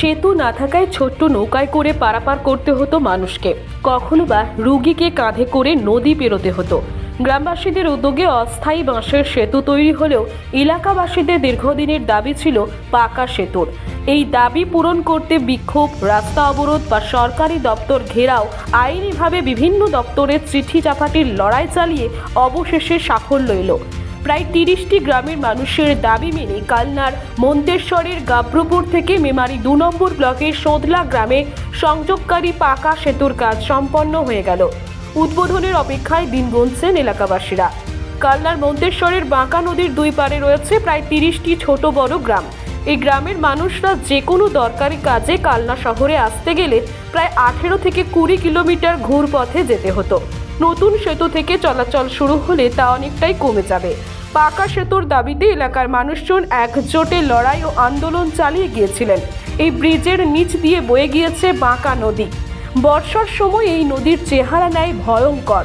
সেতু না থাকায় ছোট্ট নৌকায় করে পারাপার করতে হতো মানুষকে। কখনো বা রুগীকে কাঁধে করে নদী পেরোতে হতো। গ্রামবাসীদের উদ্যোগে অস্থায়ী বাঁশের সেতু তৈরি হলেও এলাকাবাসীদের দীর্ঘদিনের দাবি ছিল পাকা সেতুর। এই দাবি পূরণ করতে বিক্ষোভ, রাস্তা অবরোধ বা সরকারি দপ্তর ঘেরাও, আইনিভাবে বিভিন্ন দপ্তরের চিঠি চাপাটির লড়াই চালিয়ে অবশেষে সাফল্য এলো। প্রায় তিরিশটি গ্রামের মানুষের দাবি মেনে কালনার মন্তেশ্বরের গাব্রপুর থেকে মেমারি দু নম্বর ব্লকের সোদলা গ্রামে সংযোগকারী পাকা সেতুর কাজ সম্পন্ন হয়ে গেল। উদ্বোধনের অপেক্ষায় দিন গুনছেন এলাকাবাসীরা। কালনার মন্তেশ্বরের বাঁকা নদীর দুই পারে রয়েছে প্রায় তিরিশটি ছোট বড় গ্রাম। এই গ্রামের মানুষরা যে কোনো দরকারি কাজে কালনা শহরে আসতে গেলে প্রায় আঠেরো থেকে কুড়ি কিলোমিটার ঘুরপথে যেতে হতো। নতুন সেতু থেকে চলাচল শুরু হলে তা অনেকটাই কমে যাবে। পাকা সেতুর দাবিতে এলাকার মানুষজন একজোটে লড়াই ও আন্দোলন চালিয়ে গিয়েছিলেন। এই ব্রিজের নিচ দিয়ে বয়ে গিয়েছে বাঁকা নদী। বর্ষার সময় এই নদীর চেহারা নেয় ভয়ঙ্কর।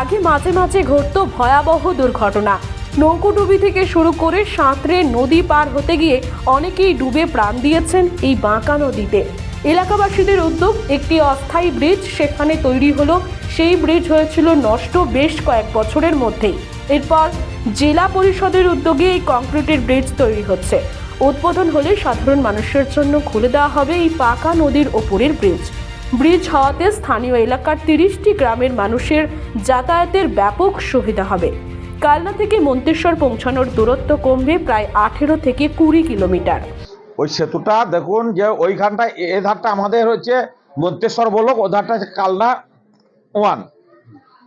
আগে মাঝে মাঝে ঘটত ভয়াবহ দুর্ঘটনা। নৌকোডুবি থেকে শুরু করে সাঁতরে নদী পার হতে গিয়ে অনেকেই ডুবে প্রাণ দিয়েছেন এই বাঁকা নদীতে। এলাকাবাসীদের উদ্যোগ, একটি অস্থায়ী ব্রিজ সেখানে তৈরি হলো। সেই ব্রিজ হয়েছিল নষ্ট বেশ কয়েক বছরের মধ্যেই। এরপর জেলা পরিষদের উদ্যোগে এই কংক্রিটের ব্রিজ তৈরি হচ্ছে। উদ্বোধন হলে সাধারণ মানুষের জন্য খুলে দেওয়া হবে এই পাকা নদীর ওপরের ব্রিজ। ব্রিজ হওয়াতে স্থানীয় এলাকার তিরিশটি গ্রামের মানুষের যাতায়াতের ব্যাপক সুবিধা হবে। কালনা থেকে মন্তেশ্বর পৌঁছানোর দূরত্ব কমবে প্রায় আঠেরো থেকে কুড়ি কিলোমিটার। ওই সেতুটা দেখুন যে ওইখানটা, এ- ধারটা আমাদের হচ্ছে মন্তেশ্বর বলক, ও ধারটা কালনা ওয়ান।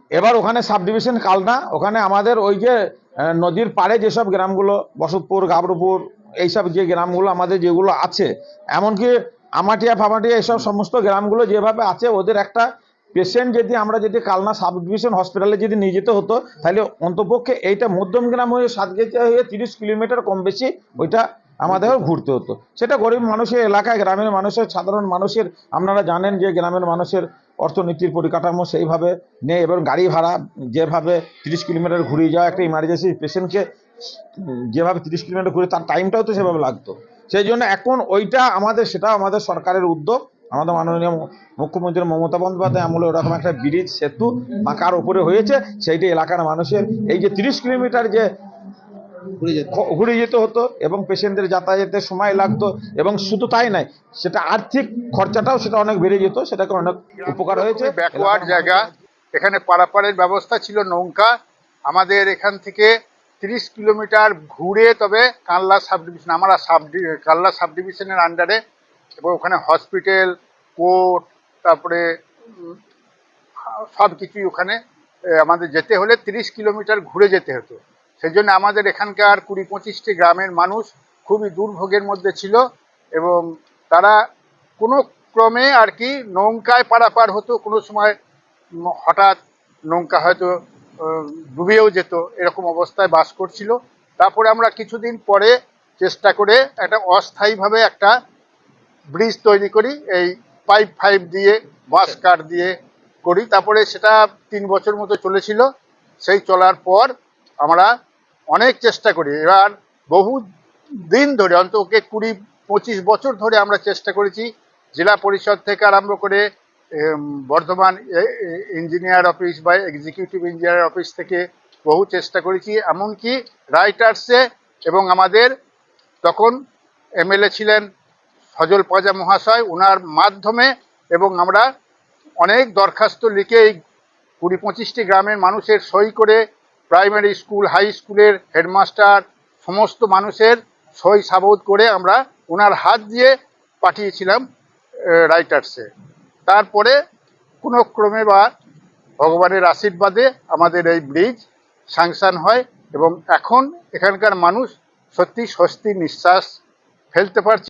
এবার ওখানে সাব ডিভিশন কালনা, ওখানে আমাদের ওই যে নদীর পাড়ে যেসব গ্রামগুলো, বসতপুর, গাবরপুর, এইসব যে গ্রামগুলো, আমাদের যেগুলো আছে, এমনকি আমাটিয়া, ফামাটিয়া এইসব সমস্ত গ্রামগুলো যেভাবে আছে, ওদের একটা পেশেন্ট যদি আমরা যদি কালনা সাব ডিভিশন হসপিটালে যদি নিয়ে যেতে হতো, তাহলে অন্তপক্ষে এইটা মধ্যম গ্রাম হয়ে সাতগেছিয়া হয়ে তিরিশ কিলোমিটার কম বেশি ওইটা আমাদের ঘুরতে হতো। সেটা গরিব মানুষের এলাকায়, গ্রামের মানুষের, সাধারণ মানুষের, আপনারা জানেন যে গ্রামের মানুষের অর্থনীতির পরিকাঠামো সেইভাবে নেই এবং গাড়ি ভাড়া যেভাবে তিরিশ কিলোমিটার ঘুরিয়ে যাওয়া একটা ইমার্জেন্সি পেশেন্টকে যেভাবে তিরিশ কিলোমিটার ঘুরে তার টাইমটাও তো সেভাবে লাগতো। সেই জন্য এখন ওইটা আমাদের, সেটা আমাদের সরকারের উদ্যোগ, আমাদের মাননীয় মুখ্যমন্ত্রী মমতা বন্দ্যোপাধ্যায় আমলে ওরকম একটা ব্রিজ সেতু বাঁকার ওপরে হয়েছে, সেইটি এলাকার মানুষের, এই যে তিরিশ কিলোমিটার যে ঘুরে যেতে। হতো এবং পেশেন্টদের যাতায়াতের সময় লাগতো এবং শুধু তাই নয় সেটা আর্থিক খরচাটাও সেটা অনেক বেড়ে যেত সেটাকে অনেক উপকার হয়েছে। ব্যাকওয়ার্ড জায়গা এখানে পারাপারের ব্যবস্থা ছিল নৌকা আমাদের এখান থেকে তিরিশ কিলোমিটার ঘুরে তবে কানলা সাব ডিভিশন আমরা সাব কানলা সাব ডিভিশনের আন্ডারে এবং ওখানে হসপিটাল কোর্ট তারপরে সব কিছুই ওখানে আমাদের যেতে হলে তিরিশ কিলোমিটার ঘুরে যেতে হতো। সেই জন্য আমাদের এখানকার কুড়ি পঁচিশটি গ্রামের মানুষ খুবই দুর্ভোগের মধ্যে ছিল এবং তারা কোনো ক্রমে আর কি নৌকায় পারাপার হতো, কোনো সময় হঠাৎ নৌকা হয়তো ডুবেও যেত, এরকম অবস্থায় বাস করছিল। তারপরে আমরা কিছুদিন পরে চেষ্টা করে একটা অস্থায়ীভাবে একটা ব্রিজ তৈরি করি, এই পাইপ ফাইপ দিয়ে, বাঁশ কাঠ দিয়ে করি। তারপরে সেটা তিন বছর মতো চলেছিল। সেই চলার পর আমরা অনেক চেষ্টা করি। এবার বহু দিন ধরে অন্তকে কুড়ি, পঁচিশ বছর ধরে আমরা চেষ্টা করেছি জেলা পরিষদ থেকে আরম্ভ করে বর্ধমান ইঞ্জিনিয়ার অফিস বা এক্সিকিউটিভ ইঞ্জিনিয়ার অফিস থেকে বহু চেষ্টা করেছি। এমনকি রাইটার্সে এবং আমাদের তখন এমএলএ ছিলেন সজল পাজা মহাশয় ওনার মাধ্যমে এবং আমরা অনেক দরখাস্ত লিখে এই কুড়ি, পঁচিশটি গ্রামের মানুষের সই করে প্রাইমারি স্কুল, হাই স্কুলের হেডমাস্টার, সমস্ত মানুষের সই সাবোধ করে আমরা ওনার হাত দিয়ে পাঠিয়েছিলাম রাইটার্সে তারপরে কোনো ক্রমে বা ভগবানের আশীর্বাদে আমাদের এই ব্রিজ স্যাংশন হয় এবং এখন এখানকার মানুষ সত্যি স্বস্তির নিঃশ্বাস ফেলতে পারছে।